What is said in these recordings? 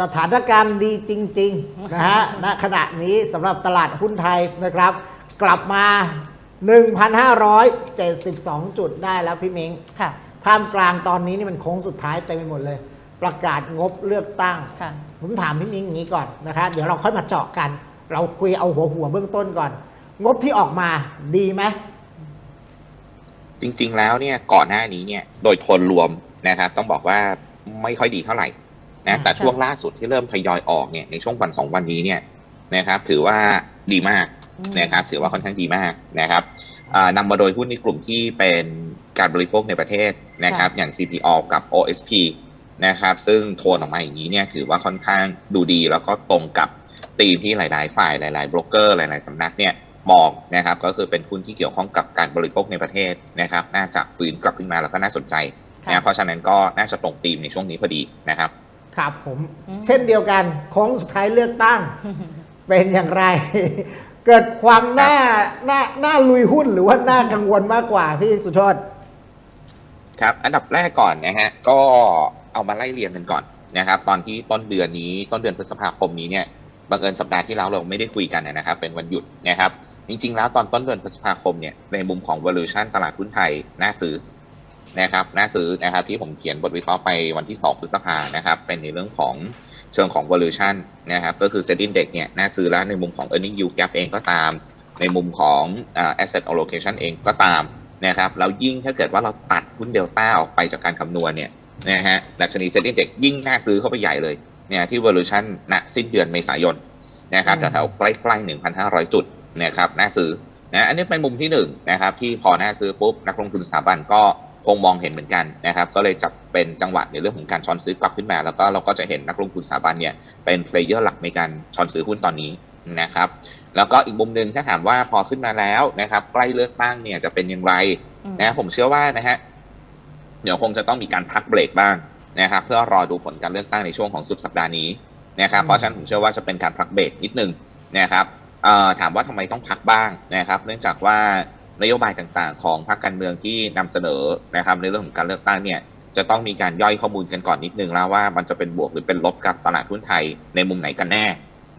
สถานการณ์ดีจริง ๆ นะฮะ ณ ขณะนี้สำหรับตลาดหุ้นไทยนะครับ กลับมา 1,572 จุดได้แล้วพี่เม้งค่ะ ท่ามกลางตอนนี้นี่มันโค้งสุดท้ายเต็มไปหมดเลย ประกาศงบเลือกตั้ง ค่ะ ผมถามพี่มิ้งอย่างนี้ก่อนนะคะ เดี๋ยวเราค่อยมาเจาะกัน เราคุยเอาหัวหัวๆเบื้องต้นก่อน งบที่ออกมาดีไหม จริง ๆ แล้วเนี่ยก่อนหน้านี้เนี่ยโดยโทนรวมนะครับต้องบอกว่าไม่ค่อยดีเท่าไหร่ นะแต่ค่ะช่วงล่าสุดที่เริ่มทยอยออกเนี่ยในช่วงวันสองวันนี้เนี่ยนะครับถือว่าดีมากอืมนะครับถือว่าค่อนข้างดีมากนะครับอ่านำมาโดยหุ้นในกลุ่มที่เป็นการบริโภคในประเทศนะครับอย่าง CPO กับ OSP นะครับซึ่งโทนออกมาอย่างนี้เนี่ยถือว่าค่อนข้างดูดี แล้วก็ตรงกับธีมที่หลาย ๆ ฝ่ายหลายๆโบรกเกอร์หลาย ๆ สำนักเนี่ยมองนะครับก็คือเป็นหุ้นที่เกี่ยวข้องกับการบริโภคในประเทศนะครับน่าจะฟื้นกลับขึ้นมาแล้วก็น่าสนใจค่ะนะเพราะฉะนั้นก็น่าจะตรงธีมในช่วงนี้พอดีนะครับ ครับผมอืมเช่นเดียวกันโค้งสุดท้ายเลือกตั้ง เป็นอย่างไร เกิดความน่าน่าน่าลุยหุ้นหรือว่าน่ากังวลมากกว่าพี่สุชดครับ อันดับแรกก่อนนะฮะ ก็เอามาไล่เรียงกันก่อนนะครับ ตอนที่ต้นเดือนนี้ต้นเดือนพฤษภาคมนี้เนี่ยบังเอิญสัปดาห์ที่แล้วเราไม่ได้คุยกันนะครับ เป็นวันหยุดนะครับ จริง ๆ แล้วตอนต้นเดือนพฤษภาคมเนี่ยในมุมของ valuation ตลาดหุ้นไทยน่าซื้อ นะครับน่าซื้อนะครับที่ผมเขียนบทวิเคราะห์ไปวันที่ 2 พฤษภานะครับเป็นในเรื่องของเชิงของ valuation นะครับก็คือ set index เนี่ยน่าซื้อแล้วในมุมของ earning yield gap เองก็ตาม ในมุมของ asset allocation เองก็ตามนะครับแล้วยิ่งถ้าเกิดว่าเราตัดหุ้นเดลต้าออกไปจากการคำนวณเนี่ยนะฮะดัชนีเซ็นดิ้งเด็กยิ่งน่าซื้อเข้าไปใหญ่เลยเนี่ยที่ valuation ณสิ้นเดือนเมษายนนะครับแถวๆใกล้ๆ1,500 จุดนะครับน่าซื้อนะอันนี้เป็นมุมที่หนึ่งนะครับที่พอน่าซื้อปุ๊บนักลงทุนสถาบันก็ คงมองเห็นเหมือนกันนะครับ ก็เลยจับเป็นจังหวะในเรื่องของการช้อนซื้อกลับขึ้นมา แล้วก็เราก็จะเห็นนักลงทุนสถาบันเนี่ยเป็นเพลเยอร์หลักในการช้อนซื้อหุ้นตอนนี้นะครับ แล้วก็อีกมุมหนึ่งถ้าถามว่าพอขึ้นมาแล้วนะครับ ใกล้เลือกตั้งเนี่ยจะเป็นอย่างไรอืมนะผมเชื่อว่านะฮะเดี๋ยวคงจะต้องมีการพักเบรกบ้างนะครับ เพื่อรอดูผลการเลือกตั้งในช่วงของสุดสัปดาห์นี้นะครับอืมเพราะฉะนั้นผมเชื่อว่าจะเป็นการพักเบรกนิดนึงนะครับเอ่อถามว่าทำไมต้องพักบ้างนะครับ เนื่องจากว่า นโยบายต่างๆ ของพรรคการเมืองที่นำเสนอนะครับในเรื่องของการเลือกตั้งเนี่ยจะต้องมีการย่อยข้อมูลกันก่อนนิดนึงแล้วว่ามันจะเป็นบวกหรือเป็นลบกับตลาดหุ้นไทยในมุมไหนกันแน่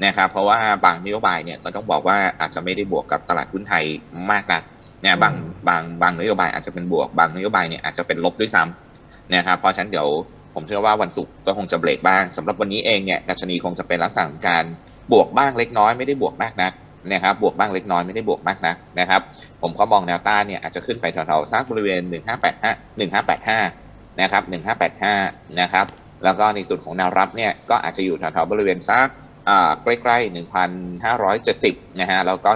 นะครับเพราะว่าบางนโยบายเนี่ยก็ต้องบอกว่าอาจจะไม่ได้บวกกับตลาดหุ้นไทยมากนักเนี่ยบางบางบางนโยบายอาจจะเป็นบวกบางนโยบายเนี่ยอาจจะเป็นลบด้วยซ้ำนะครับเพราะฉะนั้นเดี๋ยวผมเชื่อว่าวันศุกร์ก็คงจะเบรกบ้างสำหรับวันนี้เองเนี่ยดัชนีคงจะเป็นลักษณะของการบวกบ้างเล็กน้อยไม่ได้บวกมากนักนะครับบวกบ้างเล็กน้อยไม่ได้บวกมากนักนะครับ ผมก็มองแนวต้านเนี่ยอาจจะขึ้นไปแถวๆสักบริเวณ 1585 1585 นะครับ 1585 นะครับ แล้วก็ในส่วนของแนวรับเนี่ยก็อาจจะอยู่แถวๆบริเวณสักอ่าใกล้ๆ 1,570 นะฮะ แล้วก็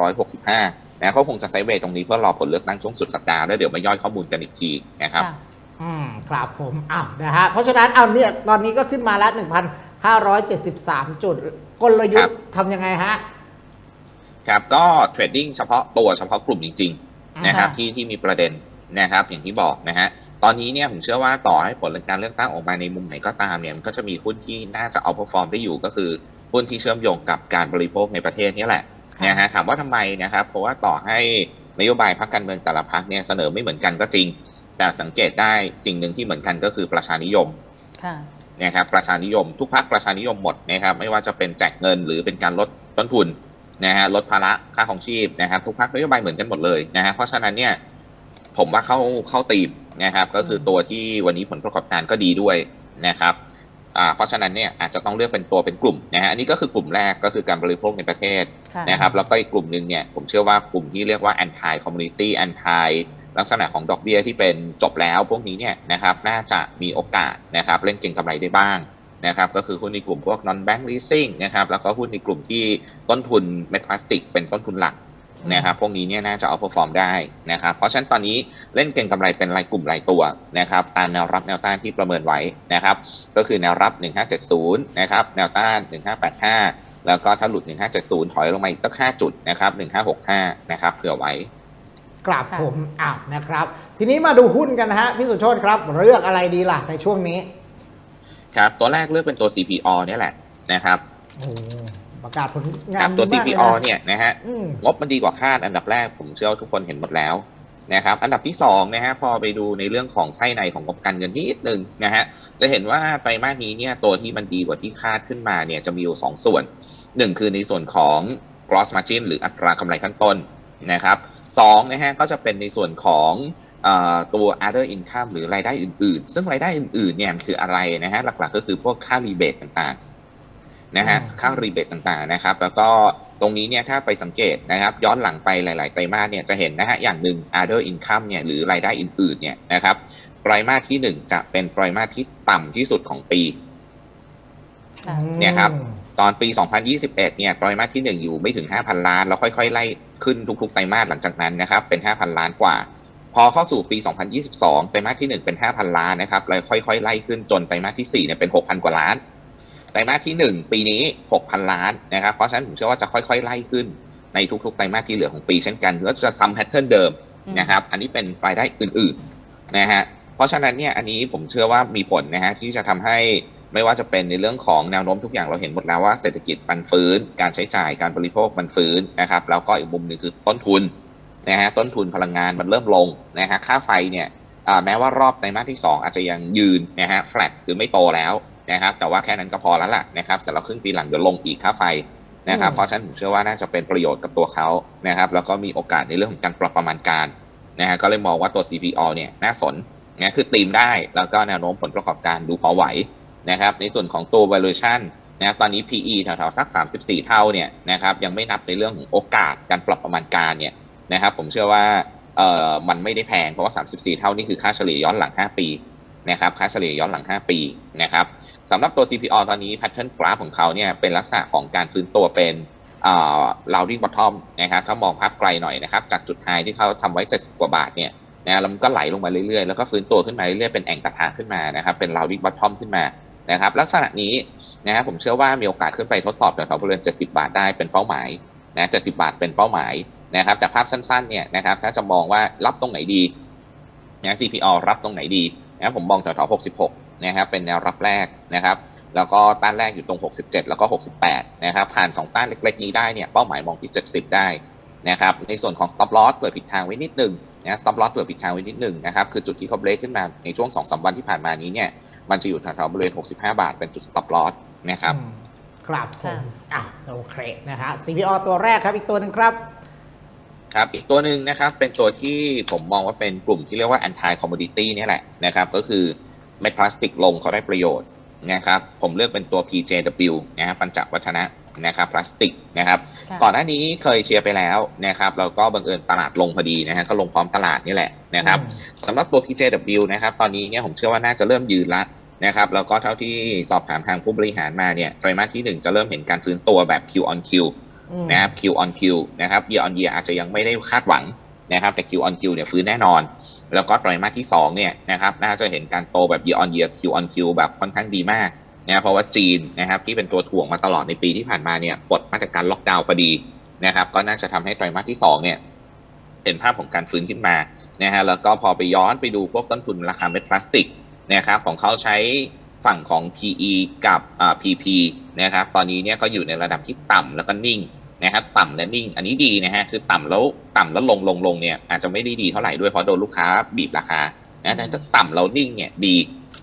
1,565 นะก็คงจะไซด์เวย์ตรงนี้เพื่อรอผลเลือกตั้งช่วงสุดสัปดาห์แล้วเดี๋ยวมาย่อยข้อมูลกันอีกทีนะครับค่ะอืม ครับผมอ้าวนะฮะ เพราะฉะนั้นเอาเนี่ยตอนนี้ก็ขึ้นมาแล้ว1,573 จุด กลยุทธ์ทำยังไงฮะ ครับก็เทรดดิ้งเฉพาะตัวเฉพาะกลุ่มจริงๆนะครับค่ะที่ที่มีประเด็นนะครับอย่างที่บอกนะฮะตอนนี้เนี่ยผมเชื่อว่าต่อให้ผลการเลือกตั้งออกมาในมุมไหนก็ตามเนี่ยมันก็จะมีหุ้นที่น่าจะเอาพอฟอร์มได้อยู่ก็คือหุ้นที่เชื่อมโยงกับการบริโภคในประเทศนี่แหละค่ะนะฮะถามว่าทำไมนะครับเพราะว่าต่อให้นโยบายพรรคการเมืองแต่ละพรรคเนี่ยเสนอไม่เหมือนกันก็จริง แต่สังเกตได้สิ่งหนึ่งที่เหมือนกันก็คือประชานิยมค่ะนะครับประชานิยมทุกพรรคประชานิยมหมดนะครับไม่ว่าจะเป็นแจกเงินหรือเป็นการลดต้นทุน นะฮะลดภาระค่าของชีพนะครับทุกพรรคนโยบายเหมือนกันหมดเลยนะฮะเพราะฉะนั้นเนี่ยผมว่าเข้าเข้าตีมนะครับ ก็คือตัวที่วันนี้ผลประกอบการก็ดีด้วยนะครับอ่าเพราะฉะนั้นเนี่ยอาจจะต้องเลือกเป็นตัวเป็นกลุ่มนะฮะอันนี้ก็คือกลุ่มแรกก็คือการบริโภคในประเทศค่ะนะครับแล้วก็อีกกลุ่มหนึ่งเนี่ยผมเชื่อว่ากลุ่มที่เรียกว่า anti community anti ลักษณะของดอกเบี้ยที่เป็นจบแล้วพวกนี้เนี่ยนะครับน่าจะมีโอกาสนะครับเล่นเก็งกำไรได้บ้าง นะครับก็คือหุ้นในกลุ่มพวก non bank leasing นะครับแล้วก็หุ้นในกลุ่มที่ต้นทุนเม็ดพลาสติก เป็นต้นทุนหลักนะครับพวกนี้เนี่ยน่าจะเอาพอฟอร์มได้นะครับเพราะฉะนั้นตอนนี้เล่นเก็งกำไรเป็นรายกลุ่มรายตัวนะครับตามแนวรับแนวต้านที่ประเมินไว้นะครับก็คือแนวรับ 1570นะครับแนวต้าน 1585 แล้วก็ถ้าหลุด 1570 ถอยลงมาอีกสัก5จุดนะครับ1565นะครับเผื่อไว้กราบผมอ้าวนะครับ ทีนี้มาดูหุ้นกันนะฮะพี่สุโชตครับเลือกอะไรดีล่ะในช่วงนี้ ครับตัวแรกเลือกเป็นตัว CPO เนี่ยแหละนะครับโอ้ประกาศผลงาครันบตัวดีมากเลย CPO นะเนี่ยนะฮะอืมงบมันดีกว่าคาดอันดับแรกผมเชื่อว่าทุกคนเห็นหมดแล้วนะครับอันดับที่สองนะฮะพอไปดูในเรื่องของไส้ในของงบการเงินนิดนึงนะฮะจะเห็นว่าไตรมาสนี้เนี่ยตัวที่มันดีกว่าที่คาดขึ้นมาเนี่ยจะมีอยู่สองส่วนหนึ่งคือในส่วนของ gross margin หรืออัตรากำไรขั้นต้นนะครับสองนะฮะก็จะเป็นในส่วนของเอ่อ ตัว other income หรือรายได้อื่นๆ ซึ่งรายได้อื่นๆเนี่ยมันคืออะไรนะฮะหลักๆ ก็คือพวกค่ารีเบทต่างๆนะฮะอืมค่ารีเบทต่างๆนะครับ แล้วก็ตรงนี้เนี่ยถ้าไปสังเกตนะครับย้อนหลังไปหลาย ๆ ไตรมาสเนี่ยจะเห็นนะฮะอย่างหนึ่ง other income เนี่ยหรือรายได้อื่นๆเนี่ยนะครับไตรมาสที่หนึ่งจะเป็นไตรมาสที่ต่ำที่สุดของปีค่ะเนี่ยครับตอนปี 2021 เนี่ยไตรมาสที่ 1 อยู่ไม่ถึง 5,000 ล้าน แล้วค่อย ๆ ไล่ขึ้นทุกๆไตรมาสหลังจากนั้นนะครับเป็น 5,000 ล้านกว่า พอเข้าสู่ปี 2022 ไตรมาสที่ 1 เป็น 5,000 ล้านนะครับแล้วค่อยๆ ไล่ขึ้นจนไตรมาสที่4เนี่ยเป็น 6,000 กว่าล้าน ไตรมาสที่ 1 ปีนี้ 6,000 ล้านนะครับ เพราะฉะนั้นผมเชื่อว่าจะค่อยๆ ไล่ขึ้นในทุกๆ ไตรมาสที่เหลือของปีเช่นกันแล้วจะซ้ำแพทเทิร์นเดิมนะครับ อันนี้เป็นรายได้อื่นๆนะฮะ เพราะฉะนั้นเนี่ยอันนี้ผมเชื่อว่ามีผลนะฮะที่จะทำให้ไม่ว่าจะเป็นในเรื่องของแนวโน้มทุกอย่างเราเห็นหมดแล้วว่าเศรษฐกิจมันฟื้น การใช้จ่ายการบริโภคมันฟื้นนะครับ แล้วก็อีกมุมหนึ่งคือต้นทุน นะฮะต้นทุนพลังงานมันเริ่มลงนะฮะค่าไฟเนี่ยอ่าแม้ว่ารอบไตรมาสที่ 2 อาจจะยังยืนนะฮะ flat คือไม่โตแล้วนะครับแต่ว่าแค่นั้นก็พอแล้วล่ะนะครับสำหรับครึ่งปีหลังเดี๋ยวลงอีกค่าไฟนะครับอืมเพราะฉะนั้นผมเชื่อว่าน่าจะเป็นประโยชน์กับตัวเขานะครับแล้วก็มีโอกาสในเรื่องของการปรับประมาณการนะฮะก็เลยมองว่าตัว CPO เนี่ยน่าสนนะคือตีมได้แล้วก็แนวโน้มผลประกอบการดูพอไหวนะครับในส่วนของตัว valuation นะตอนนี้ PE แถวๆสัก 34 เท่าเนี่ยนะครับยังไม่นับในเรื่องของโอกาสการปรับประมาณการเนี่ย นะครับผมเชื่อว่าเอ่อมันไม่ได้แพงเพราะว่า 34 เท่านี่คือค่าเฉลี่ยย้อนหลัง 5 ปีนะครับค่าเฉลี่ยย้อนหลัง 5 ปีนะครับสำหรับตัว CPO ตอนนี้ pattern graph ของเขาเนี่ยเป็นลักษณะของการฟื้นตัวเป็นอ่า rounding bottom นะครับถ้ามองภาพไกลหน่อยนะครับจากจุดไฮที่เขาทำไว้ 70 กว่าบาทเนี่ยนะแล้วมันก็ไหลลงมาเรื่อยๆ แล้วก็ฟื้นตัวขึ้นมาเรื่อยๆ เป็นแอ่งกระทะขึ้นมานะครับเป็น rounding bottom ขึ้นมานะครับลักษณะนี้นะครับผมเชื่อว่ามีโอกาสขึ้นไปทดสอบแถวๆบริเวณ70 บาทได้เป็นเป้าหมายนะ70 บาทเป็นเป้าหมาย นะครับแต่ภาพสั้นๆเนี่ยนะครับถ้าจะมองว่ารับตรงไหนดีนะ CPO รับตรงไหนดีนะผมมองแถวๆ66นะครับเป็นแนวรับแรกนะครับแล้วก็ต้านแรกอยู่ตรง 67 แล้วก็ 68 นะครับ ผ่าน 2 ต้านเล็กๆ นี้ได้เนี่ย เป้าหมายมองที่ 70 ได้นะครับ ในส่วนของ stop loss เปิดผิดทางไว้นิดนึงนะ stop loss เปิดผิดทางไว้นิดนึงนะครับ คือจุดที่เขาเบรกขึ้นมาในช่วง 2-3 วันที่ผ่านมานี้เนี่ย มันจะอยู่แถวๆบริเวณ 65 บาท เป็นจุด stop loss นะครับ ครับผมอะโอเค นะฮะ CPO ตัวแรกครับ อีกตัวหนึ่งครับ ครับอีกตัวหนึ่งนะครับเป็นตัวที่ผมมองว่าเป็นกลุ่มที่เรียกว่า anti commodity เนี่ยแหละนะครับ ก็คือเม็ดพลาสติกลงเขาได้ประโยชน์นะครับ ผมเลือกเป็นตัว PJW นะครับปัญจวัฒนะนะครับพลาสติกนะครับค่ะก่อนหน้านี้เคยเชียร์ไปแล้วนะครับแล้วก็บังเอิญตลาดลงพอดีนะฮะก็ลงพร้อมตลาดนี่แหละนะครับอืมสำหรับตัว PJW นะครับตอนนี้เนี่ยผมเชื่อว่าน่าจะเริ่มยืนละนะครับแล้วก็เท่าที่สอบถามทางผู้บริหารมาเนี่ยไตรมาสที่ 1 จะเริ่มเห็นการฟื้นตัวแบบ Q on Q อืม นะครับ Q on Q นะครับ year on year อาจจะยังไม่ได้คาดหวังนะครับแต่ Q on Q เนี่ยฟื้นแน่นอน แล้วก็ไตรมาสที่2เนี่ยนะครับน่าจะเห็นการโตแบบ year on year Q on Q แบบค่อนข้างดีมากนะเพราะว่าจีนนะครับที่เป็นตัวถ่วงมาตลอดในปีที่ผ่านมาเนี่ยปลดมาตรการล็อกดาวน์พอดีนะครับ ก็น่าจะทำให้ไตรมาสที่2เนี่ยเห็นภาพของการฟื้นขึ้นมานะฮะแล้วก็พอไปย้อนไปดูพวกต้นทุนราคาเม็ดพลาสติกนะครับของเขาใช้ฝั่งของ PE กับอ่า PP นะครับตอนนี้เนี่ยก็อยู่ในระดับที่ต่ำแล้วก็นิ่ง นะครับต่ำและนิ่ง อันนี้ดีนะฮะคือต่ำแล้วต่ำแล้วลงลงลงเนี่ยอาจจะไม่ได้ดีเท่าไหร่ด้วยเพราะโดนลูกค้าบีบราคานะแต่ถ้าต่ำแล้วนิ่งเนี่ยดี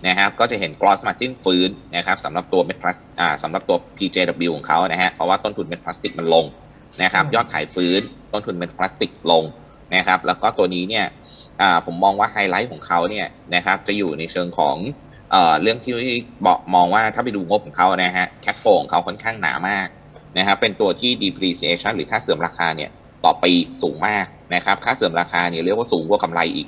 นะครับก็จะเห็น gross margin ฟื้นนะครับสำหรับตัวเม็ดพลาสอ่าสำหรับตัว PJW ของเขานะฮะเพราะว่าต้นทุนเม็ดพลาสติกมันลงนะครับอืมยอดขายฟื้นต้นทุนเม็ดพลาสติกลงนะครับแล้วก็ตัวนี้เนี่ยอ่าผมมองว่าไฮไลท์ของเขาเนี่ยนะครับจะอยู่ในเชิงของเอ่อเรื่องที่บอกมองว่าถ้าไปดูงบของเขานะฮะแคปโฟของเขาค่อนข้างหนามาก นะครับเป็นตัวที่ depreciation หรือค่าเสื่อมราคาเนี่ยต่อปีสูงมากนะครับ ค่าเสื่อมราคาเนี่ยเรียกว่าสูงกว่ากำไรอีก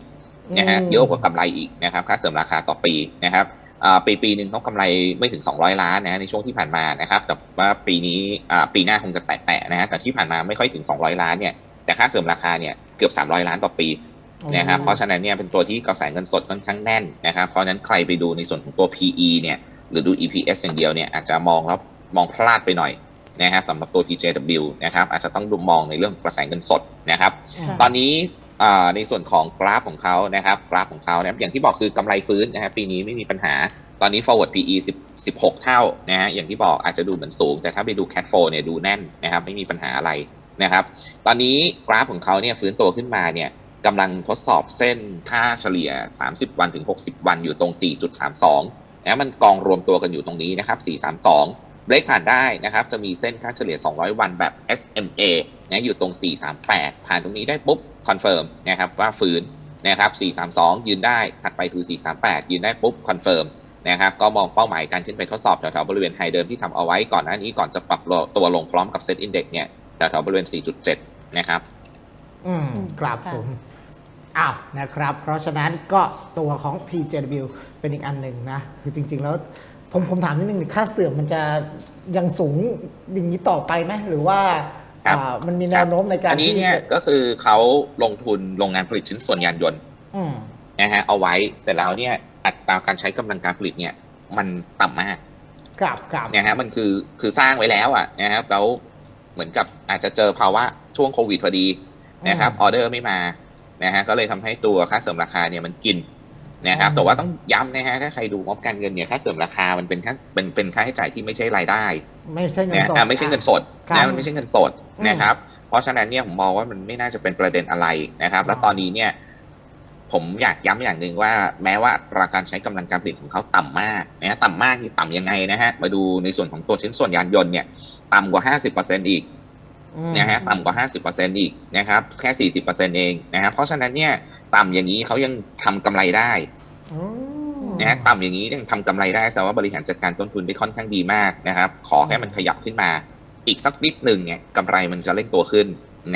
นะฮะอืมเยอะกว่ากำไรอีกนะครับค่าเสื่อมราคาต่อปีนะครับอ่าปีปีหนึ่งเขากำไรไม่ถึง 200 ล้านนะฮะในช่วงที่ผ่านมานะครับแต่ว่าปีนี้อ่าปีหน้าคงจะแตะๆนะฮะแต่ที่ผ่านมาไม่ค่อยถึง 200 ล้านเนี่ยแต่ค่าเสื่อมราคาเนี่ยเกือบ 300 ล้านต่อปีนะครับเพราะฉะนั้นเนี่ยเป็นตัวที่กระแสเงินสดค่อนข้างแน่นนะครับเพราะฉะนั้นใครไปดูในส่วนของตัว PE เนี่ยหรือดู EPS อย่างเดียวเนี่ยอาจจะมองแล้วมองพลาดไปหน่อย นะฮะสำหรับตัว PJW นะครับอาจจะต้องดูมองในเรื่องกระแสเงินสดนะครับค่ะตอนนี้อ่าในส่วนของกราฟของเขานะครับกราฟของเขาเนี่ยอย่างที่บอกคือกำไรฟื้นนะฮะปีนี้ไม่มีปัญหาตอนนี้ forward PE 10 16 เท่านะฮะอย่างที่บอกอาจจะดูเหมือนสูง แต่ถ้าไปดู cat flow เนี่ยดูแน่นนะครับไม่มีปัญหาอะไรนะครับ ตอนนี้กราฟของเขาเนี่ยฟื้นตัวขึ้นมาเนี่ยกำลังทดสอบเส้นค่าเฉลี่ย 30 วันถึง 60 วันอยู่ตรง 4.32นะมันกองรวมตัวกันอยู่ตรงนี้นะครับ 432 เบรกผ่านได้นะครับ จะมีเส้นค่าเฉลี่ย 200 วันแบบ SMA นะอยู่ตรง 438 ผ่านตรงนี้ได้ปุ๊บคอนเฟิร์มนะครับว่าฟื้นนะครับ 432 ยืนได้ ถัดไปคือ 438 ยืนได้ปุ๊บคอนเฟิร์มนะครับก็มองเป้าหมายการขึ้นไปทดสอบแถวๆบริเวณไฮเดิมที่ทำเอาไว้ก่อนหน้านี้ก่อนจะปรับตัวลงพร้อมกับเซ็ตอินเด็กเนี่ยแถวๆบริเวณ 4.7 นะครับ อืมครับค่ะผมอ้าวนะครับ เพราะฉะนั้นก็ตัวของ PJW เป็นอีกอันหนึ่งนะ คือจริง ๆ แล้ว ผมผมถามนิดนึงค่าเสื่อมมันจะยังสูงอย่างนี้ต่อไปไหมหรือว่าครับอ่ามันมีแนวโน้มในการอันนี้ที่เนี่ยจะก็คือเขาลงทุนโรงงานผลิตชิ้นส่วนยานยนต์อืมนะฮะเอาไว้เสร็จแล้วเนี่ยอัตราการใช้กำลังการผลิตเนี่ย มันต่ำมากครับครับนะฮะมันคือคือสร้างไว้แล้วอะนะครับแล้วเหมือนกับอาจจะเจอภาวะช่วงโควิดพอดีนะครับออเดอร์ไม่มานะฮะก็เลยทำให้ตัวค่าเสริมราคาเนี่ยมันกิน นะครับ แต่ว่าต้องย้ำนะฮะ ถ้าใครดูงบการเงินเนี่ย ค่าเสริมราคา มันเป็นค่าเป็นเป็นค่าใช้จ่ายที่ไม่ใช่รายได้ ไม่ใช่เงินนะสดอะไม่ใช่เงินสดครับนะมันไม่ใช่เงินสดอืมนะครับ เพราะฉะนั้นเนี่ยผมมองว่ามันไม่น่าจะเป็นประเด็นอะไรนะครับ แล้วตอนนี้เนี่ย ผมอยากย้ำอย่างหนึ่งว่า แม้ว่าราการใช้กำลังการผลิตของเขาต่ำมากนะต่ำมากที่ต่ำยังไงนะฮะ มาดูในส่วนของตัวชิ้นส่วนยานยนต์เนี่ย ต่ำกว่า 50%อีกอืม นะฮะต่ำกว่า 50%อีกนะครับแค่ 40%เองนะครับเพราะฉะนั้นเนี่ยต่ำอย่างนี้เขายังทำกำไรได้อืมนะฮะต่ำอย่างนี้ยังทำกำไรได้แสดงว่าบริหารจัดการต้นทุนได้ค่อนข้างดีมากนะครับ ขอให้มันขยับขึ้นมา อีกสักนิดหนึ่งเนี่ยกำไรมันจะเร่งตัวขึ้น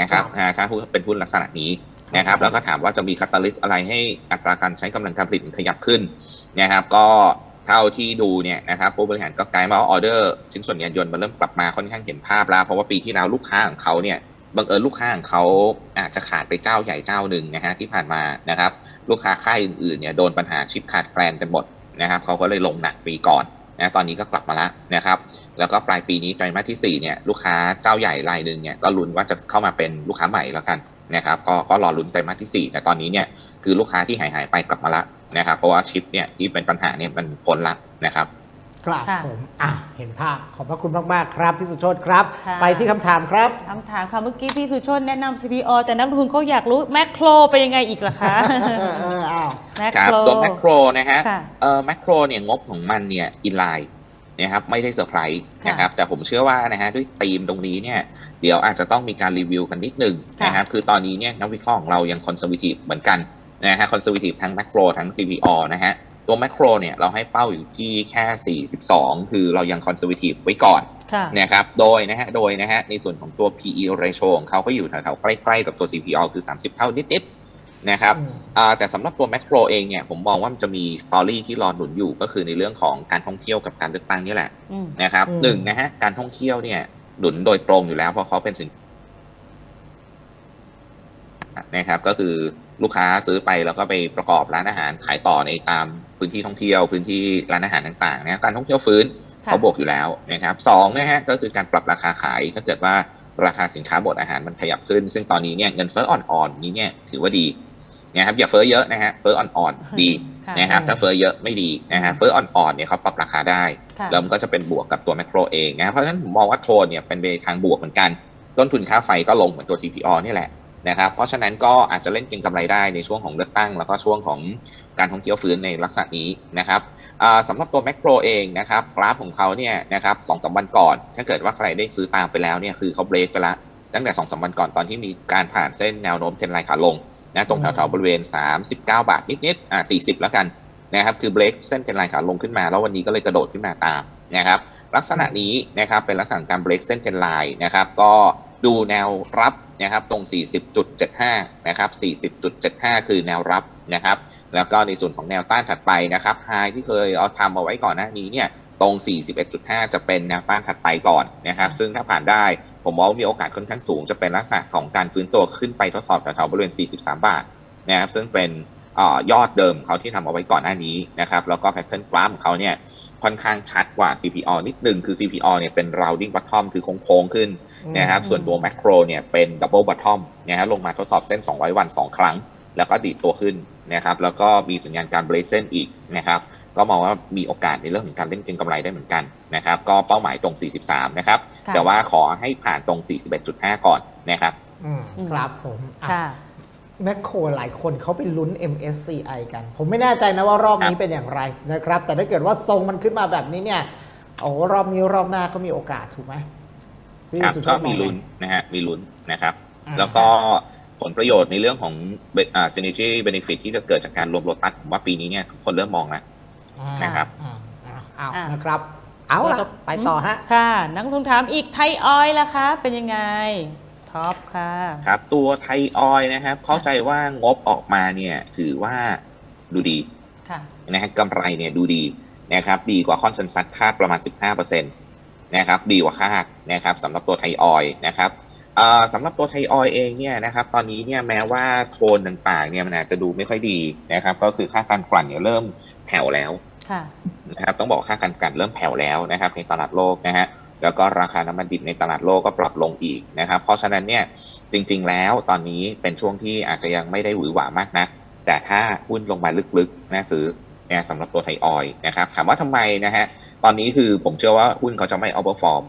นะครับอ่าถ้าหุ้นเป็นหุ้นลักษณะนี้นะครับแล้วก็ถามว่าจะมีคาตาลิสต์อะไรให้อัตราการใช้กำลังการผลิตมันขยับขึ้นนะครับ ก็ เท่าที่ดูเนี่ยนะครับผู้บริหารก็ไกด์มาว่าออเดอร์ชิ้นส่วนยานยนต์มันเริ่มกลับมาค่อนข้างเห็นภาพแล้ว เพราะว่าปีที่แล้วลูกค้าของเขาเนี่ยบังเอิญลูกค้าของเขาอาจจะขาดไปเจ้าใหญ่เจ้าหนึ่งนะฮะที่ผ่านมานะครับลูกค้าค่ายอื่นๆเนี่ยโดนปัญหาชิปขาดแคลนกันหมดนะครับเขาก็เลยลงหนักปีก่อนนะตอนนี้ก็กลับมาแล้วนะครับ แล้วก็ปลายปีนี้ไตรมาสที่4เนี่ยลูกค้าเจ้าใหญ่รายหนึ่งเนี่ยก็ลุ้นว่าจะเข้ามาเป็นลูกค้าใหม่แล้วกันนะครับก็ก็รอลุ้นไตรมาสที่ 4 แต่ตอนนี้เนี่ยคือลูกค้าที่หายหายไปกลับมาละ นะครับเพราะว่าชิปเนี่ยที่เป็นปัญหาเนี่ยมันพ้นละนะครับครับค่ะผมอะเห็นภาพขอบพระคุณมากๆครับพี่สุโชตครับ ค่ะ ไปที่คำถามครับ คำถามค่ะเมื่อกี้พี่สุชนแนะนำ CPO แต่นักลงทุนเขาอยากรู้แมคโครเป็นยังไงอีกล่ะคะ เออเอออ้าวแมคครับโคร ตัวแมคโครนะฮะค่ะเอ่อแมคโครเนี่ยงบของมันเนี่ยอินไลน์นะครับไม่ได้เซอร์ไพรส์ค่ะนะครับแต่ผมเชื่อว่านะฮะด้วยธีมตรงนี้เนี่ยเดี๋ยวอาจจะต้องมีการรีวิวกันนิดนึงค่ะ นะครับคือตอนนี้เนี่ยนักวิเคราะห์ของเรายังคอนเซอร์วทีฟเหมือนกัน นะฮะคอนเซอร์วทีฟทั้งแมคโครทั้ง CPO นะฮะตัวแมคโครเนี่ยเราให้เป้าอยู่ที่แค่ 42 คือเรายังคอนเซอร์วทีฟไว้ก่อนค่ะนะครับโดยนะฮะโดยนะฮะในส่วนของตัว PE ratio ของเขาก็อยู่แถวๆใกล้ๆกับตัว CPO คือ 30 เท่านิดๆนะครับอืมอ่าแต่สำหรับตัวแม c โ o เองเนี่ยผมมองว่ามันจะมีสตอรี่ที่รอหนุนอยู่ก็คือในเรื่องของการท่องเที่ยวกับการเลือกตั้งนี่แหละอืมนะครับอืมหนึ่งนะฮะการท่องเที่ยวเนี่ยหนุนโดยตรงอยู่แล้วเพราะเขาเป็นสิน นะครับก็คือลูกค้าซื้อไปแล้วก็ไปประกอบร้านอาหารขายต่อในตามพื้นที่ท่องเที่ยวพื้นที่ร้านอาหารต่างๆนะการท่องเที่ยวฟื้นค่ะเขาบวกอยู่แล้วนะครับสองนะฮะก็คือการปรับราคาขายถ้าเกิดว่าราคาสินค้าบดอาหารมันขยับขึ้น ซึ่งตอนนี้เนี่ยเงินเฟ้ออ่อนๆนี้เนี่ยถือว่าดีนะครับอย่าเฟ้อเยอะนะฮะเฟ้ออ่อนๆดีค่ะนะครับถ้าเฟ้อเยอะไม่ดีนะฮะเฟ้ออ่อนๆเนี่ยเขาปรับราคาได้ค่ะแล้วมันก็จะเป็นบวกกับตัวแมคโครเองนะเพราะฉะนั้นผมมองว่าโทนเนี่ยเป็นไปทางบวกเหมือนกัน ต้นทุนค่าไฟก็ลงเหมือนตัว CPO นี่แหละ นะครับ เพราะฉะนั้นก็อาจจะเล่นเก็งกำไรได้ในช่วงของเลือกตั้ง แล้วก็ช่วงของการท่องเที่ยวฟื้นในลักษณะนี้นะครับสำหรับตัวแม c โ o เองนะครับกราฟของเขาเนี่ยนะครับสองสามวันก่อน ถ้าเกิดว่าใครได้ซื้อตามไปแล้วเนี่ยคือเขาเบรกไปแล้วตั้งแต่สองสามวันก่อนตอนที่มีการผ่านเส้นแนวโน้มเทรนไลน์ขาลงนะตรงแถวๆบริเวณ 39 บาทนิดๆอ่า40 แล้วกันนะครับคือเบรกเส้นเทรนไลน์ขาลงขึ้นมา แล้ววันนี้ก็เลยกระโดดขึ้นมาตามนะครับลักษณะนี้นะครับเป็นลักษณะการเบรกเส้นเทรนไลน์นะครับก็ดูแนวรับ นะครับตรง 40.75 นะครับ 40.75 คือแนวรับนะครับ แล้วก็ในส่วนของแนวต้านถัดไปนะครับไฮที่เคยเอาทำเอาไว้ก่อนหน้านี้เนี่ยตรง 41.5 จะเป็นแนวต้านถัดไปก่อนนะครับ ซึ่งถ้าผ่านได้ผมมองว่ามีโอกาสค่อนข้างสูง จะเป็นลักษณะของการฟื้นตัวขึ้นไปทดสอบแถวๆบริเวณ 43 บาทนะครับ ซึ่งเป็นออยอดเดิมเขาที่ทำเอาไว้ก่อนหน้านี้นะครับ แล้วก็แพทเทิร์นกราฟของเขาเนี่ยค่อนข้างชัดกว่า CPO นิดนึง คือ CPO เนี่ยเป็น rounding bottom คือโค้งๆขึ้น นะครับส่วนตัวแม c โครเนี่ยเป็นดับเบิลบอททอมนะฮะลงมาทดสอบเส้น 200 วัน 2 ครั้ง แล้วก็ดีดตัวขึ้นนะครับแล้วก็มีสัญญาณการเบรกเส้นอีกนะครับก็มองว่ามีโอกาสในเรื่องของการเล่นเก็งกำไรได้เหมือนกันนะครับก็เป้าหมายตรง 43 นะครับค่ะแต่ว่าขอให้ผ่านตรง 41.5 ก่อนนะครับอืมครับผมอะค่ะแมคโครหลายคนเขาไปลุ้น MSCI กัน ผมไม่แน่ใจนะว่ารอบนี้ครับเป็นอย่างไรนะครับ แต่ถ้าเกิดว่าทรงมันขึ้นมาแบบนี้เนี่ยโอ้รอบนี้รอบหน้าก็มีโอกาสถูกไหม พี่ครับสุชาก็ติมีองไงลุ้นนะฮะมีลุ้นนะครับ อ่าแล้วก็ผลประโยชน์ในเรื่องของอ่า synergy benefit ที่จะเกิดจากการรวมโลตัสผมว่าปีนี้เนี่ยทุกคนเริ่มมองแล้วนะครับอืมอ่าเอาอะนะครับ เอาละตัวต่อไปต่อฮะ ค่ะ นักลงทุนถามอีกไทยออยล์ล่ะคะ เป็นยังไง ท็อปค่ะ ครับ ตัวไทยออยล์นะครับ เข้าใจว่างบออกมาเนี่ยถือว่าดูดีค่ะ นะฮะกำไรเนี่ยดูดีนะครับ ดีกว่าคอนเซนซัสคาดประมาณ 15%นะครับดีกว่าคาดนะครับสำหรับตัวไทยออยล์นะครับเอ่อสำหรับตัวไทยออยล์เองเนี่ยนะครับตอนนี้เนี่ยแม้ว่าโทนต่างๆเนี่ยมันอาจจะดูไม่ค่อยดีนะครับก็คือค่าการกลั่นเนี่ยเริ่มแผ่วแล้วค่ะนะครับต้องบอกค่าการกลั่นเริ่มแผ่วแล้วนะครับในตลาดโลกนะฮะแล้วก็ราคาน้ำมันดิบในตลาดโลกก็ปรับลงอีกนะครับ เพราะฉะนั้นเนี่ยจริง ๆ แล้วตอนนี้เป็นช่วงที่อาจจะยังไม่ได้หวือหวามากนัก แต่ถ้าหุ้นลงมาลึกๆน่าซื้อนะสำหรับตัวไทยออยล์นะครับถามว่าทำไมนะฮะ ตอนนี้คือผมเชื่อว่าหุ้นเขาจะไม่เอาเปอร์ฟอร์ม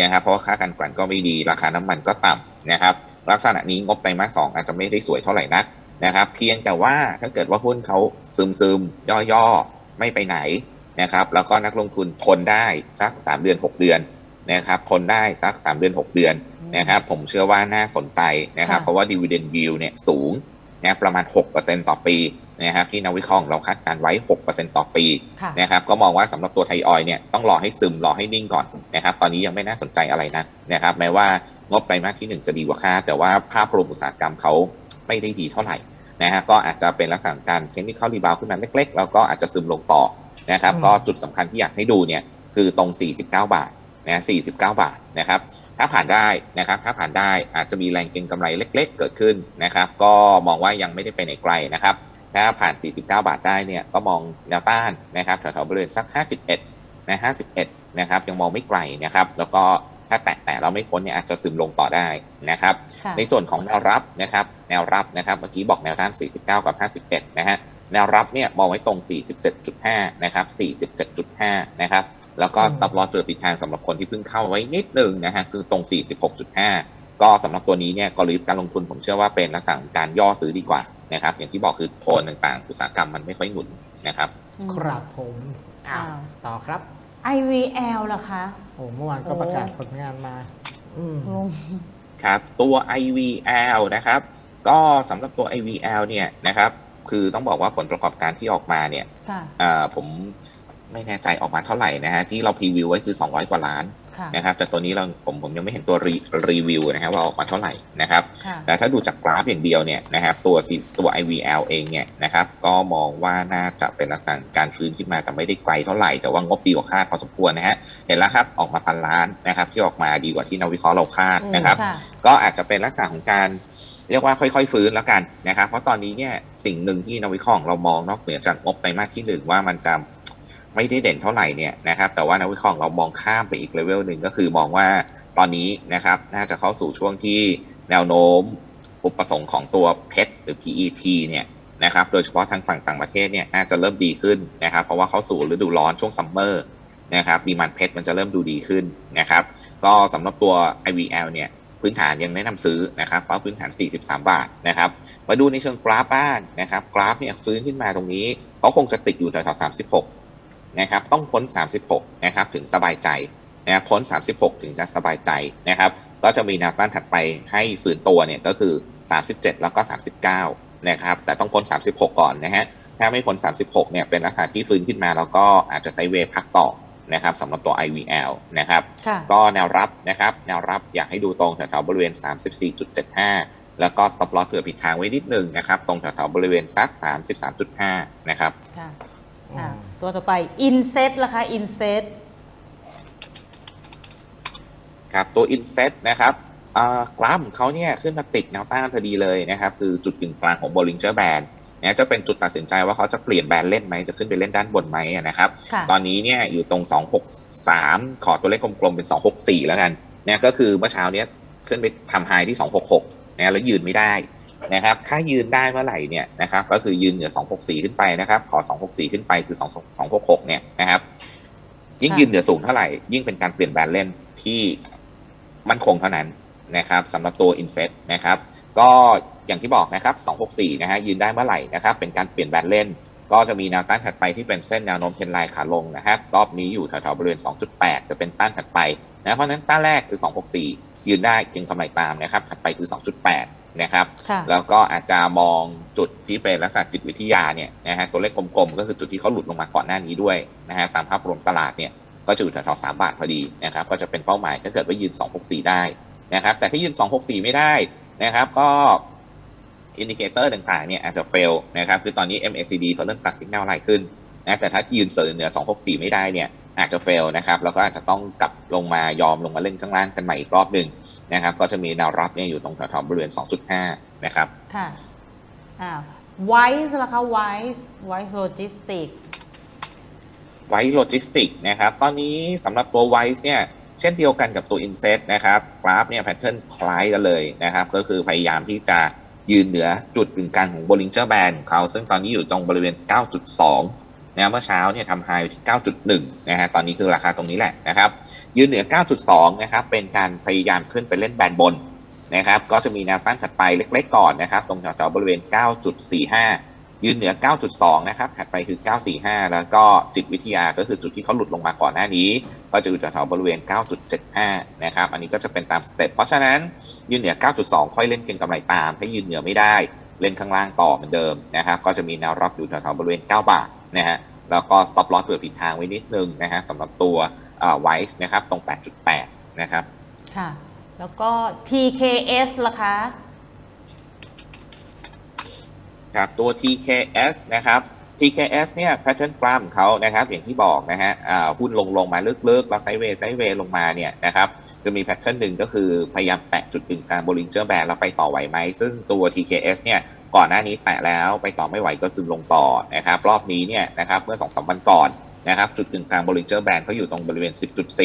นะครับเพราะว่าค่าการกลั่นก็ไม่ดีราคาน้ำมันก็ต่ำนะครับ ลักษณะนี้งบไตรมาสสองอาจจะไม่ได้สวยเท่าไหร่นักนะครับ เพียงแต่ว่าถ้าเกิดว่าหุ้นเขาซึมซึมๆย่อๆ ไม่ไปไหนนะครับ แล้วก็นักลงทุนทนได้สัก 3 เดือน 6 เดือนนะครับทนได้สัก 3 เดือน 6 เดือนนะครับผมเชื่อว่าน่าสนใจนะครับค่ะเพราะว่า dividend yield เนี่ยสูงนะประมาณ 6%ต่อปี นะครับที่นักวิเคราะห์ของเราคาดการไว้ 6%ต่อปีค่ะนะครับก็มองว่าสำหรับตัวไทยออยล์เนี่ยต้องรอให้ซึมรอให้นิ่งก่อนนะครับตอนนี้ยังไม่น่าสนใจอะไรนะนะครับแม้ว่างบไตรมาสที่ 1 จะดีกว่าคาดแต่ว่าภาพรวมอุตสาหกรรมเขาไม่ได้ดีเท่าไหร่นะฮะก็อาจจะเป็นลักษณะของการเทคนิคอลรีบาวขึ้นมาเล็กๆแล้วก็อาจจะซึมลงต่อนะครับอืมก็จุดสำคัญที่อยากให้ดูเนี่ยคือตรง 49 บาทนะ49 บาทนะครับถ้าผ่านได้นะครับถ้าผ่านได้อาจจะมีแรงเก็งกำไรเล็ก ๆ เกิดขึ้นนะครับก็มองว่ายังไม่ได้ไปไหนไกลนะครับ ถ้าผ่าน 49 บาทได้เนี่ยก็มองแนวต้านนะครับแถวๆบริเวณสัก 51นะ51 นะครับ ยังมองไม่ไกลนะครับ แล้วก็ถ้าแตะแต่เราไม่พ้นเนี่ยอาจจะซึมลงต่อได้นะครับค่ะในส่วนของแนวรับนะครับ แนวรับนะครับเมื่อกี้บอกแนวต้าน 49 กับ 51 นะฮะแนวรับเนี่ยมองไว้ตรง 47.5 นะครับ 47.5 นะครับ แล้วก็อืม stop loss เรือปิดทางสำหรับคนที่เพิ่งเข้าไว้นิดนึงนะฮะคือตรง 46.5 ก็สำหรับตัวนี้เนี่ยกลยุทธ์การลงทุนผมเชื่อว่าเป็นลักษณะของการย่อซื้อดีกว่า นะครับ อย่างที่บอกคือโทนต่างๆ อุตสาหกรรมมันไม่ค่อยหนุนนะครับอืมครับผมอ้าวอ้าว ต่อครับ IVL ล่ะคะ โอ้เมื่อวานก็โอ้ประกาศผลงานมา อืมลงครับตัว IVL นะครับก็สำหรับตัว IVL เนี่ยนะครับคือต้องบอกว่าผลประกอบการที่ออกมาเนี่ยค่ะ เอ่อผม ไม่แน่ใจออกมาเท่าไหร่นะฮะที่เราพรีวิวไว้คือ 200 กว่าล้านค่ะนะครับแต่ตัวนี้เราผมผมยังไม่เห็นตัวรีรีวิวนะครับว่าออกมาเท่าไหร่นะครับค่ะแต่ถ้าดูจากกราฟอย่างเดียวเนี่ยนะครับตัว C- ตัว IVL เองเนี่ยนะครับก็มองว่าน่าจะเป็นลักษณะการฟื้นขึ้นมาแต่ไม่ได้ไกลเท่าไหร่แต่ว่างบดีกว่าคาดพอสมควรนะฮะเห็นแล้วครับออกมาพันล้านนะครับที่ออกมาดีกว่าที่นักวิเคราะห์เราคาดนะครับค่ะก็อาจจะเป็นลักษณะของการเรียกว่าค่อยๆ ฟื้นแล้วกันนะครับ เพราะตอนนี้เนี่ยสิ่งหนึ่งที่นักวิเคราะห์ของเรามองนอกเหนือจากงบไตรมาสที่หนึ่งว่ามันจะ ไม่ได้เด่นเท่าไหร่เนี่ยนะครับแต่ว่านักวิเคราะห์เรามองข้ามไปอีกเลเวลหนึ่งก็คือมองว่าตอนนี้นะครับน่าจะเข้าสู่ช่วงที่แนวโน้มอุปสงค์ของตัวเพชรหรือ PET เนี่ยนะครับโดยเฉพาะทางฝั่งต่างประเทศเนี่ยน่าจะเริ่มดีขึ้นนะครับเพราะว่าเข้าสู่ฤดูร้อนช่วงซัมเมอร์นะครับดีมันเพชรมันจะเริ่มดูดีขึ้นนะครับก็สำหรับตัว IVL เนี่ยพื้นฐานยังแนะนำซื้อนะครับเป้าพื้นฐาน 43 บาทนะครับมาดูในเชิงกราฟบ้างนะครับกราฟเนี่ยฟื้นขึ้นมาตรงนี้เขาคงจะติดอยู่แถวๆ36 นะครับต้องพ้น 36นะครับถึงสบายใจนะครับพ้น 36 ถึงจะสบายใจนะครับ ก็จะมีแนวต้านถัดไปให้ฟื้นตัวเนี่ยก็คือ 37 แล้วก็ 39นะครับแต่ต้องพ้น 36 ก่อนนะฮะถ้าไม่พ้น 36เนี่ยเป็นลักษณะที่ฟื้นขึ้นมาแล้วก็อาจจะไซด์เวย์พักต่อนะครับสำหรับตัว IVL นะครับค่ะก็แนวรับนะครับแนวรับอยากให้ดูตรงแถวๆบริเวณ 34.75 แล้วก็ stop loss เผื่อผิดทางไว้นิดนึงนะครับ ตรงแถวๆบริเวณสัก 33.5 นะครับค่ะอือ่าม ตัวต่อไป Inset ล่ะคะ Inset ครับตัว inset นะครับอ่ากราฟของเขาเนี่ยขึ้นมาติดแนวต้านพอดีเลยนะครับ คือจุดกึ่งกลางของ Bollinger Band เนี่ยจะเป็นจุดตัดสินใจว่าเขาจะเปลี่ยนแบนเล่นไหมจะขึ้นไปเล่นด้านบนไหมนะครับค่ะตอนนี้เนี่ยอยู่ตรง 263 ขอตัวเลขกลมๆเป็น 264 แล้วกันเนี่ยก็คือเมื่อเช้าเนี้ยขึ้นไปทำไฮที่ 266นะแล้วยืนไม่ได้ นะครับ ถ้ายืนได้เมื่อไหร่เนี่ยนะครับ ก็คือยืนเหนือ 264 ขึ้นไปนะครับ ขอ 264 ขึ้นไปคือ 266 เนี่ยนะครับ ยิ่งยืนเหนือสูงเท่าไหร่ ยิ่งเป็นการเปลี่ยนแบรนด์เล่นที่มั่นคงเท่านั้นนะครับสำหรับตัว Inset นะครับ ก็อย่างที่บอกนะครับ 264 นะฮะ ยืนได้เมื่อไหร่นะครับ เป็นการเปลี่ยนแบรนด์เล่น ก็จะมีแนวต้านถัดไปที่เป็นเส้นแนวโน้มเทรนไลน์ขาลงนะครับรอบนี้อยู่แถวๆบริเวณ 2.8 จะเป็นต้านถัดไปนะ เพราะฉะนั้นต้านแรกคือ 264 ยืนได้เก็งกำไรตามนะครับ ถัดไปคือ 2.8 นะครับค่ะแล้วก็อาจจะมองจุดที่เป็นลักษณะจิตวิทยาเนี่ยนะฮะตัวเลขกลมๆ ก็คือจุดที่เขาหลุดลงมาก่อนหน้านี้ด้วยนะฮะตามภาพรวมตลาดเนี่ยก็จะอยู่แถวๆสามบาทพอดีนะครับก็จะเป็นเป้าหมายถ้าเกิดว่ายืน 264 ได้นะครับแต่ถ้ายืน 264 ไม่ได้นะครับก็อินดิเคเตอร์ต่างๆเนี่ยอาจจะเฟลนะครับคือตอนนี้ MACD เขาเริ่มตัดสินแนวอะไรขึ้นนะแต่ถ้ายืนเสยเหนือ 264 ไม่ได้เนี่ย อาจจะเฟลนะครับแล้วก็อาจจะต้องกลับลงมายอมลงมาเล่นข้างล่างกันใหม่อีกรอบหนึ่งนะครับ ก็จะมีแนวรับเนี่ยอยู่ตรงแถวๆบริเวณ 2.5 นะครับ ค่ะอ่าไวส์ล่ะคะไวส์ไวส์โลจิสติกไวโลจิสติกนะครับ ตอนนี้สำหรับตัวไวซ์เนี่ยเช่นเดียวกันกับตัว Inset นะครับกราฟเนี่ยแพทเทิร์นคล้ายกันเลยนะครับ ก็คือพยายามที่จะยืนเหนือจุดกึ่งกลางของ Bollinger Band ของเขาซึ่งตอนนี้อยู่ตรงบริเวณ 9.2 นะเมื่อเช้าเนี่ยทำไฮอยู่ที่ 9.1 นะฮะตอนนี้คือราคาตรงนี้แหละนะครับยืนเหนือ 9.2 นะครับเป็นการพยายามขึ้นไปเล่นแบนบนนะครับก็จะมีแนวต้านถัดไปเล็กๆก่อนนะครับตรงแถวๆบริเวณ 9.45 ยืนเหนือ 9.2 นะครับถัดไปคือ 945 แล้วก็จิตวิทยาก็คือจุดที่เขาหลุดลงมาก่อนหน้านี้ ก็จะอยู่แถวๆบริเวณ 9.75 นะครับอันนี้ก็จะเป็นตามสเต็ปเพราะฉะนั้นยืนเหนือ 9.2 ค่อยเล่นเก็งกำไรตามถ้ายืนเหนือไม่ได้เล่นข้างล่างต่อเหมือนเดิมนะครับก็จะมีแนวรับอยู่แถวๆบริเวณ 9 บาท นะฮะแล้วก็ stop loss เผื่อผิดทางไว้นิดนึงนะฮะสำหรับตัวไวซ์นะครับตรง 8.8 นะครับ ค่ะ แล้วก็ TKS ล่ะคะครับตัว TKS นะครับ TKS เนี่ย pattern กราฟของเขานะครับ อย่างที่บอกนะฮะอ่าหุ้นลงลงมาลึกๆแล้วไซด์เวย์ไซด์เวย์ลงมาเนี่ยนะครับจะมีแพทเทิร์นหนึ่งก็คือพยายามแตะจุดกึ่งกลาง Bollinger Band แล้วไปต่อไหวไหม ซึ่งตัว TKS เนี่ย ก่อนหน้านี้แตะแล้วไปต่อไม่ไหวก็ซึมลงต่อนะครับรอบนี้เนี่ยนะครับเมื่อ2อสวันก่อนนะครับจุดกึ่งกลาง Bollinger Band เขาอยู่ตรงบริเวณ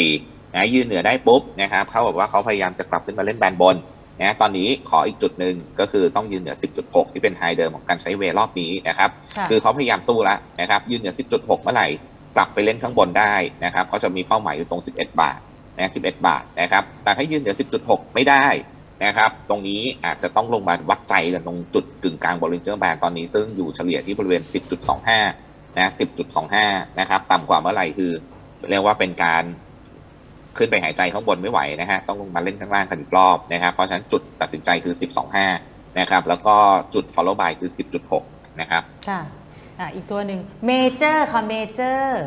10.4นะยืนเหนือได้ปุ๊บนะครับเขาบอกว่าเขาพยายามจะกลับขึ้นมาเล่นแบนบนนะตอนนี้ขออีกจุดหนึ่งก็คือต้องยืนเหนือ 10.6 ที่เป็นไฮเดิมของการไซด์เวย์รอบนี้นะครับค่ะคือเขาพยายามสู้แล้วนะครับยืนเหนือ 10.6 เมื่อไหร่กลับไปเล่นข้างบนได้นะครับเขาจะมีเป้าหมายอยู่ตรง 11 บาทนะ11 บาทนะครับแต่ถ้ายืนเหนือ 10.6 ไม่ได้ นะครับ ตรงนี้อาจจะต้องลงมาวัดใจกันตรงจุดกึ่งกลาง Bollinger Band ตอนนี้ซึ่งอยู่เฉลี่ยที่บริเวณ 10.25 นะ 10.25 นะครับ ต่ำกว่าเมื่อไหร่คือ เรียกว่าเป็นการขึ้นไปหายใจข้างบนไม่ไหวนะฮะ ต้องลงมาเล่นข้างล่างกันอีกรอบนะครับ เพราะฉะนั้นจุดตัดสินใจคือ 10.25 นะครับ แล้วก็จุด follow by คือ 10.6 นะครับ ค่ะ อ่าอีกตัวหนึ่งเมเจอร์ค่ะเมเจอร์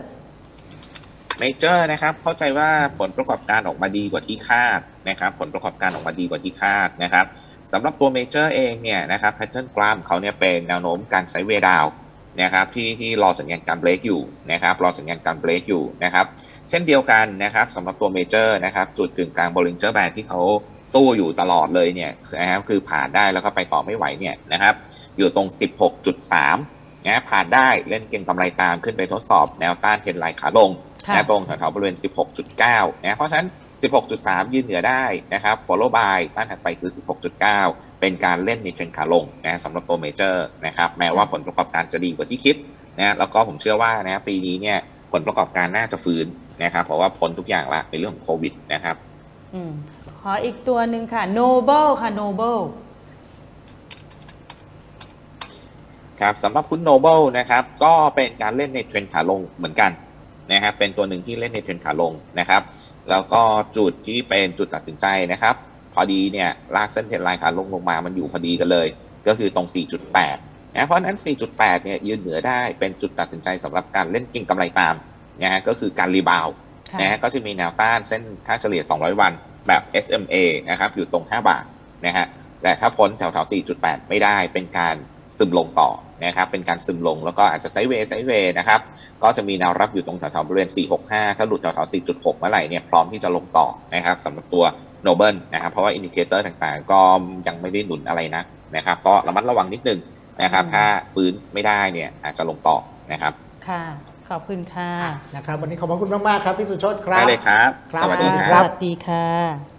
เมเจอร์นะครับ เข้าใจว่าผลประกอบการออกมาดีกว่าที่คาดนะครับ ผลประกอบการออกมาดีกว่าที่คาดนะครับสำหรับตัวเมเจอร์เองเนี่ยนะครับแพทเทิร์นกรามเขาเนี่ยเป็นแนวโน้มการไซด์เวดาวนะครับที่ที่รอสัญญาณการเบรกอยู่นะครับรอสัญญาณการเบรกอยู่นะครับเช่นเดียวกันนะครับสำหรับตัวเมเจอร์นะครับจุดกึ่งกลาง Bollinger Band ที่เขาสู้อยู่ตลอดเลยเนี่ยนะครับคือผ่านได้แล้วก็ไปต่อไม่ไหวเนี่ยนะครับอยู่ตรง 16.3นะผ่านได้เล่นเก็งกำไรตามขึ้นไปทดสอบแนวต้านเทรนไลน์ขาลง นะตรงแถวๆบริเวณ 16.9นะเพราะฉะนั้น 16.3 ยืนเหนือได้นะครับ follow by ต้านถัดไปคือ 16.9 เป็นการเล่นในเทรนขาลงนะสำหรับตัวเมเจอร์นะครับแม้ว่าผลประกอบการจะดีกว่าที่คิดนะแล้วก็ผมเชื่อว่านะปีนี้เนี่ยผลประกอบการน่าจะฟื้นนะครับเพราะว่าพ้นทุกอย่างละในเรื่องของโควิดนะครับอืมขออีกตัวหนึ่งค่ะ Noble ค่ะ Noble ครับสำหรับหุ้นโนเบิลนะครับ ก็เป็นการเล่นในเทรนขาลงเหมือนกัน นะครับเป็นตัวหนึ่งที่เล่นในเทรนขาลงนะครับ แล้วก็จุดที่เป็นจุดตัดสินใจนะครับ พอดีเนี่ยลากเส้นเทรนไลน์ขาลงลงมามันอยู่พอดีกันเลย ก็คือตรง 4.8นะเพราะฉะนั้น 4.8 เนี่ยยืนเหนือได้เป็นจุดตัดสินใจสำหรับการเล่นกิ่งกำไรตามนะฮะก็คือการรีบาวด์ค่ะนะฮะก็จะมีแนวต้านเส้นค่าเฉลี่ย 200 วันแบบ SMA นะครับอยู่ตรง 5 บาทนะฮะแต่ถ้าพ้นแถวๆ 4.8 ไม่ได้เป็นการซึมลงต่อ นะครับเป็นการซึมลงแล้วก็อาจจะไซด์เวย์ไซด์เวย์นะครับก็จะมีแนวรับอยู่ตรงแถวๆบริเวณ 465 ถ้าหลุดแถวๆ4.6 เมื่อไหร่เนี่ยพร้อมที่จะลงต่อนะครับสำหรับตัวโนเบิลนะครับเพราะว่าอินดิเคเตอร์ต่างๆ ก็ยังไม่ได้หนุนอะไรนะนะครับก็ระมัดระวังนิดนึงนะครับอืมถ้าฟื้นไม่ได้เนี่ยอาจจะลงต่อนะครับค่ะขอบคุณค่ะนะครับวันนี้ขอบพระคุณมากๆครับพี่สุชดครับได้เลยครับครับสวัสดีคสรับวัสดีค่ะ